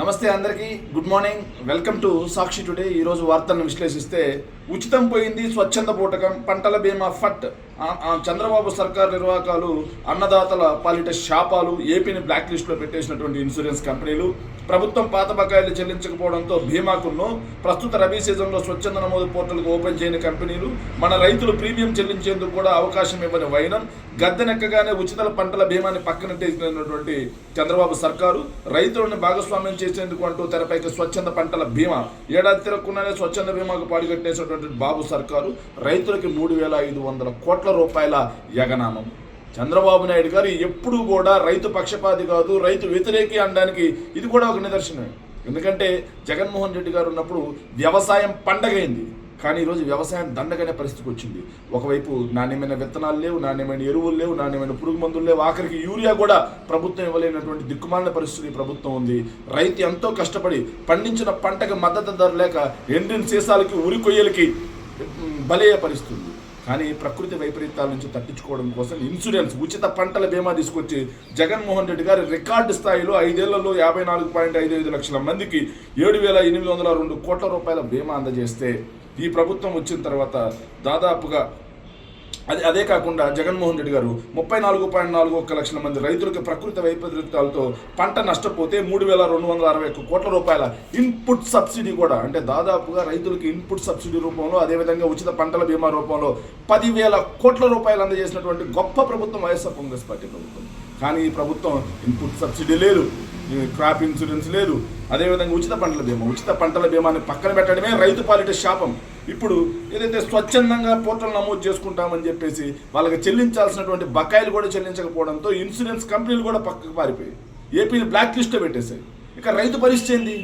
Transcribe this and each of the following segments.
నమస్తే అందరికీ. Good morning welcome to Sakshi today ఈరోజు వార్తలను విశ్లేషిస్తే ఉచితం పోయింది స్వచ్ఛంద పూటకం పంటల బీమా ఫట్. చంద్రబాబు సర్కార్ నిర్వాహకాలు అన్నదాతల పాలిట శాపాలు ఏపీని బ్లాక్ లిస్ట్లో పెట్టేసినటువంటి ఇన్సూరెన్స్ కంపెనీలు ప్రభుత్వం పాత బకాయిలు చెల్లించకపోవడంతో బీమాకును ప్రస్తుత రబీ సీజన్లో స్వచ్ఛంద నమోదు పోర్టల్కు ఓపెన్ చేయని కంపెనీలు మన రైతులు ప్రీమియం చెల్లించేందుకు కూడా అవకాశం ఇవ్వని వైనం గద్దెనెక్కగానే ఉచిత పంటల బీమాని పక్కనట్టేసినటువంటి చంద్రబాబు సర్కారు రైతులను భాగస్వామ్యం చేసేందుకు అంటూ తెరపైకి స్వచ్ఛంద పంటల బీమా ఏడాది తిరగకుండానే స్వచ్ఛంద బీమాకు పాడుగట్టేసినటువంటి బాబు సర్కారు రైతులకి మూడు వేల ఐదు వందల కోట్ల రూపాయల యగనామం. చంద్రబాబు నాయుడు గారు ఎప్పుడూ కూడా రైతు పక్షపాతి కాదు రైతు వ్యతిరేకి అనడానికి ఇది కూడా ఒక నిదర్శనమే ఎందుకంటే జగన్మోహన్ రెడ్డి గారు ఉన్నప్పుడు వ్యవసాయం పండగైంది. కానీ ఈరోజు వ్యవసాయం దండగనే పరిస్థితికి వచ్చింది. ఒకవైపు నాణ్యమైన విత్తనాలు లేవు నాణ్యమైన ఎరువులు లేవు నాణ్యమైన పురుగు మందులు లేవు. ఆఖరికి యూరియా కూడా ప్రభుత్వం ఇవ్వలేనటువంటి దిక్కుమాలిన పరిస్థితి ప్రభుత్వం ఉంది. రైతు ఎంతో కష్టపడి పండించిన పంటకి మద్దతు ధర లేక ఎండిన సీసాలకి ఉరికొయ్యలకి బలయ్యే పరిస్థితి కానీ ప్రకృతి వైపరీత్యాల నుంచి తప్పించుకోవడం కోసం ఇన్సూరెన్స్ ఉచిత పంటల బీమా తీసుకొచ్చి జగన్మోహన్ రెడ్డి గారు రికార్డు స్థాయిలో ఐదేళ్ళలో యాభై నాలుగు పాయింట్ ఐదు ఐదు లక్షల మందికి ఏడు వేల ఎనిమిది వందల రెండు కోట్ల రూపాయల బీమా అందజేస్తే ఈ ప్రభుత్వం వచ్చిన తర్వాత దాదాపుగా అది అదే కాకుండా జగన్మోహన్ రెడ్డి గారు ముప్పై నాలుగు పాయింట్ నాలుగు ఒక్క లక్షల మంది రైతులకు ప్రకృతి వైపరీత్యాలతో పంట నష్టపోతే మూడు వేల రెండు వందల అరవై ఒక్క కోట్ల రూపాయల ఇన్పుట్ సబ్సిడీ కూడా. అంటే దాదాపుగా రైతులకు ఇన్పుట్ సబ్సిడీ రూపంలో అదేవిధంగా ఉచిత పంటల బీమా రూపంలో పదివేల కోట్ల రూపాయలు అందజేసినటువంటి గొప్ప ప్రభుత్వం వైఎస్ఆర్ కాంగ్రెస్ పార్టీ ప్రభుత్వం. కానీ ఈ ప్రభుత్వం ఇన్పుట్ సబ్సిడీ లేదు ఈ క్రాప్ ఇన్సూరెన్స్ లేదు అదేవిధంగా ఉచిత పంటల బీమా ఉచిత పంటల బీమాని పక్కన పెట్టడమే రైతు పాలిట శాపం. ఇప్పుడు ఏదైతే స్వచ్ఛందంగా పోర్టల్ నమోదు చేసుకుంటామని చెప్పేసి వాళ్ళకి చెల్లించాల్సినటువంటి బకాయిలు కూడా చెల్లించకపోవడంతో ఇన్సూరెన్స్ కంపెనీలు కూడా పక్కకు పారిపోయాయి. ఏపీని బ్లాక్ లిస్ట్లో పెట్టేశాయి. ఇక రైతు పరిస్థితి ఏంది?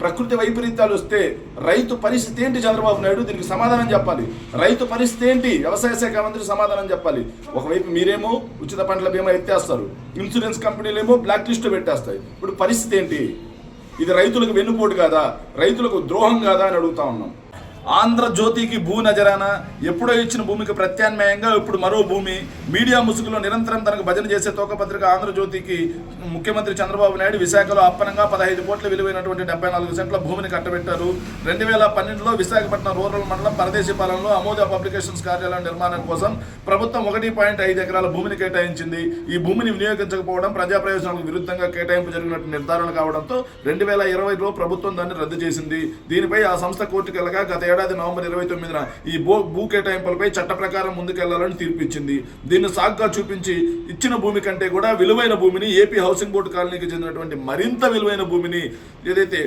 ప్రకృతి వైపరీత్యాలు వస్తే రైతు పరిస్థితి ఏంటి చంద్రబాబు నాయుడు? దీనికి సమాధానం చెప్పాలి. రైతు పరిస్థితి ఏంటి? వ్యవసాయ శాఖ మంత్రి సమాధానం చెప్పాలి. ఒకవైపు మీరేమో ఉచిత పంటల బీమా ఎత్తేస్తారు. ఇన్సూరెన్స్ కంపెనీలేమో బ్లాక్ లిస్ట్ పెట్టేస్తాయి. ఇప్పుడు పరిస్థితి ఏంటి? ఇది రైతులకు వెన్నుపోటు కాదా? రైతులకు ద్రోహం కాదా అని అడుగుతా ఉన్నాం. ఆంధ్రజ్యోతికి భూ నజరాన? ఎప్పుడో ఇచ్చిన భూమికి ప్రత్యామ్నాయంగా ఇప్పుడు మరో భూమి. మీడియా ముసుగులో నిరంతరం తనకు భజన చేసే తోకపత్రిక ఆంధ్రజ్యోతికి ముఖ్యమంత్రి చంద్రబాబు నాయుడు విశాఖలో అప్పనంగా పదహైదు కోట్ల విలువైనటువంటి డెబ్బై నాలుగు సెంట్ల భూమిని కట్టబెట్టారు. రెండు వేల పన్నెండులో విశాఖపట్నం రూరల్ మండలం పరదేశీ పాలనలో అమోద పబ్లికేషన్స్ కార్యాలయం నిర్మాణం కోసం ప్రభుత్వం ఒకటి పాయింట్ ఐదు ఎకరాల భూమిని కేటాయించింది. ఈ భూమిని వినియోగించకపోవడం ప్రజా ప్రయోజనాలకు విరుద్ధంగా కేటాయింపు జరిగినట్టు నిర్ధారణ కావడంతో రెండు వేల ఇరవైలో ప్రభుత్వం దాన్ని రద్దు చేసింది. దీనిపై ఆ సంస్థ కోర్టుకెళ్ళగా గత ఏడాది నవంబర్ ఇరవై తొమ్మిదిన ఈ భూ భూ కేటాయింపులపై చట్ట ప్రకారం ముందుకెళ్ళాలని తీర్పిచ్చింది. దీన్ని సాగ్గా చూపించి ఇచ్చిన భూమి కంటే కూడా విలువైన భూమిని ఏపీ హౌసింగ్ బోర్డు కాలనీకి చెందినటువంటి మరింత విలువైన భూమిని ఏదైతే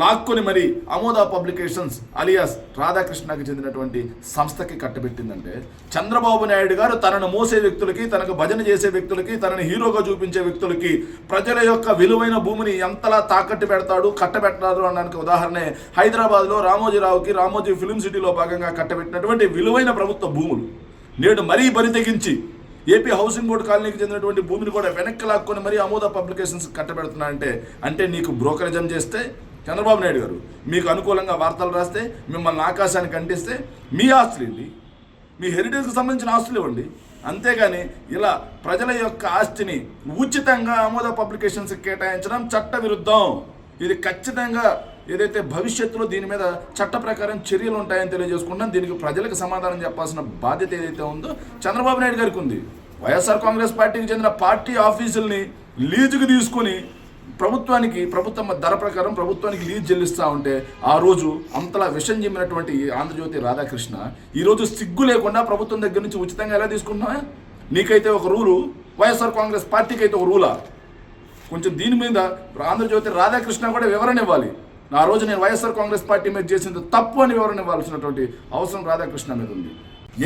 లాక్కొని మరి అమోదా పబ్లికేషన్స్ అలియాస్ రాధాకృష్ణకి చెందినటువంటి సంస్థకి కట్టబెట్టిందంటే చంద్రబాబు నాయుడు గారు తనను మోసే వ్యక్తులకి తనకు భజన చేసే వ్యక్తులకి తనని హీరోగా చూపించే వ్యక్తులకి ప్రజల యొక్క విలువైన భూమిని ఎంతలా తాకట్టు పెడతాడు కట్టబెడతాడు అనడానికి ఉదాహరణే హైదరాబాద్లో రామోజీరావుకి రామోజీ ఫిలిం సిటీలో భాగంగా కట్టబెట్టినటువంటి విలువైన ప్రభుత్వ భూములు నేడు మరీ బరి తెగించి ఏపీ హౌసింగ్ బోర్డు కాలనీకి చెందినటువంటి భూమిని కూడా వెనక్కి లాక్కొని మరీ అమోద పబ్లికేషన్స్ కట్టబెడుతున్నారంటే అంటే నీకు బ్రోకరేజం చేస్తే చంద్రబాబు నాయుడు గారు మీకు అనుకూలంగా వార్తలు రాస్తే మిమ్మల్ని ఆకాశానికి అంటిస్తే మీ ఆస్తులు ఇవ్వండి మీ హెరిటేజ్కి సంబంధించిన ఆస్తులు ఇవ్వండి. అంతేగాని ఇలా ప్రజల యొక్క ఆస్తిని ఉచితంగా ఆమోద పబ్లికేషన్స్ కేటాయించడం చట్ట విరుద్ధం ఇది ఖచ్చితంగా ఏదైతే భవిష్యత్తులో దీని మీద చట్ట ప్రకారం చర్యలు ఉంటాయని తెలియజేసుకుంటాం దీనికి ప్రజలకు సమాధానం చెప్పాల్సిన బాధ్యత ఏదైతే ఉందో చంద్రబాబు నాయుడు గారికి ఉంది. వైఎస్ఆర్ కాంగ్రెస్ పార్టీకి చెందిన పార్టీ ఆఫీసుల్ని లీజుకు తీసుకొని ప్రభుత్వానికి ప్రభుత్వం ధర ప్రకారం ప్రభుత్వానికి లీజ్ చెల్లిస్తూ ఉంటే ఆ రోజు అంతలా విషం చెమ్మినటువంటి ఆంధ్రజ్యోతి రాధాకృష్ణ ఈరోజు సిగ్గు లేకుండా ప్రభుత్వం దగ్గర నుంచి ఉచితంగా ఎలా తీసుకుంటున్నా నీకైతే ఒక రూలు వైఎస్ఆర్ కాంగ్రెస్ పార్టీకి అయితే ఒక రూలా. కొంచెం దీని మీద ఆంధ్రజ్యోతి రాధాకృష్ణ కూడా వివరణ ఇవ్వాలి. ఆ రోజు నేను వైఎస్ఆర్ కాంగ్రెస్ పార్టీ మీద చేసింది తప్పు అని వివరణ ఇవ్వాల్సినటువంటి అవసరం రాధాకృష్ణ మీద ఉంది.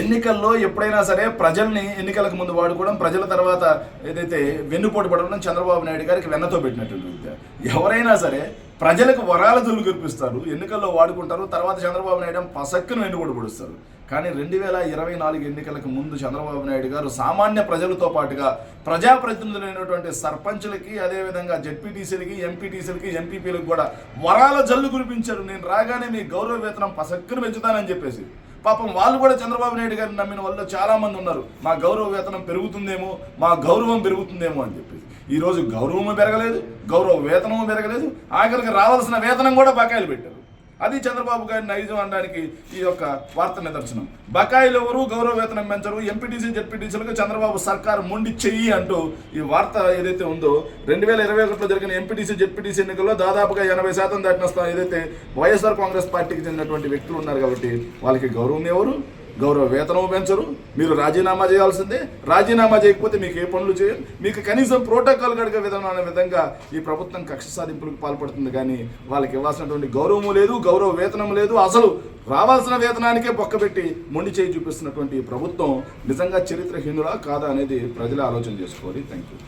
ఎన్నికల్లో ఎప్పుడైనా సరే ప్రజల్ని ఎన్నికలకు ముందు వాడుకోవడం ప్రజల తర్వాత ఏదైతే వెన్నుపోటు పడడం చంద్రబాబు నాయుడు గారికి వెన్నతో పెట్టినటువంటి విద్య. ఎవరైనా సరే ప్రజలకు వరాల దులు కురిపిస్తారు ఎన్నికల్లో వాడుకుంటారు తర్వాత చంద్రబాబు నాయుడు పసక్కును వెన్నుపోటు పొడుస్తారు. కానీ రెండు వేల ఇరవై నాలుగు ఎన్నికలకు ముందు చంద్రబాబు నాయుడు గారు సామాన్య ప్రజలతో పాటుగా ప్రజాప్రతినిధులైనటువంటి సర్పంచులకి అదేవిధంగా జెడ్పీటీసీలకి ఎంపీటీసీలకి ఎంపీపీలకు కూడా వరాల జల్లు కురిపించారు. నేను రాగానే మీ గౌరవ వేతనం పసక్కును పెంచుతానని చెప్పేసి. పాపం వాళ్ళు కూడా చంద్రబాబు నాయుడు గారిని నమ్మిన వాళ్ళు చాలామంది ఉన్నారు. మా గౌరవ వేతనం పెరుగుతుందేమో మా గౌరవం పెరుగుతుందేమో అని చెప్పేసి. ఈరోజు గౌరవము పెరగలేదు గౌరవ వేతనము పెరగలేదు ఆఖరికి రావాల్సిన వేతనం కూడా బకాయిలు పెట్టారు. అది చంద్రబాబు గారి నైజం అనడానికి ఈ యొక్క వార్త నిదర్శనం. బకాయిలు ఎవరు గౌరవ వేతనం పెంచరు ఎంపీటీసీ జెడ్పీటీసీలకు చంద్రబాబు సర్కారు మొండి చెయ్యి అంటూ ఈ వార్త ఏదైతే ఉందో రెండు వేల ఇరవై ఒకటిలో జరిగిన ఎంపీటీసీ జెడ్పీటీసీ ఎన్నికల్లో దాదాపుగా ఎనభై శాతం దాటిన ఏదైతే వైఎస్ఆర్ కాంగ్రెస్ పార్టీకి చెందినటువంటి వ్యక్తులు ఉన్నారు కాబట్టి వాళ్ళకి గౌరవం ఎవరు? గౌరవ వేతనం పెంచరు మీరు రాజీనామా చేయాల్సిందే. రాజీనామా చేయకపోతే మీకు ఏ పనులు చేయరు. మీకు కనీసం ప్రోటోకాల్ గడిగే విధానం అనే విధంగా ఈ ప్రభుత్వం కక్ష సాధింపులకు పాల్పడుతుంది కానీ వాళ్ళకి ఇవ్వాల్సినటువంటి గౌరవము లేదు గౌరవ వేతనం లేదు. అసలు రావాల్సిన వేతనానికే బొక్కబెట్టి మొండి చేయి చూపిస్తున్నటువంటి ఈ ప్రభుత్వం నిజంగా చరిత్రహీనులా కాదా అనేది ప్రజలు ఆలోచన చేసుకోవాలి. Thank you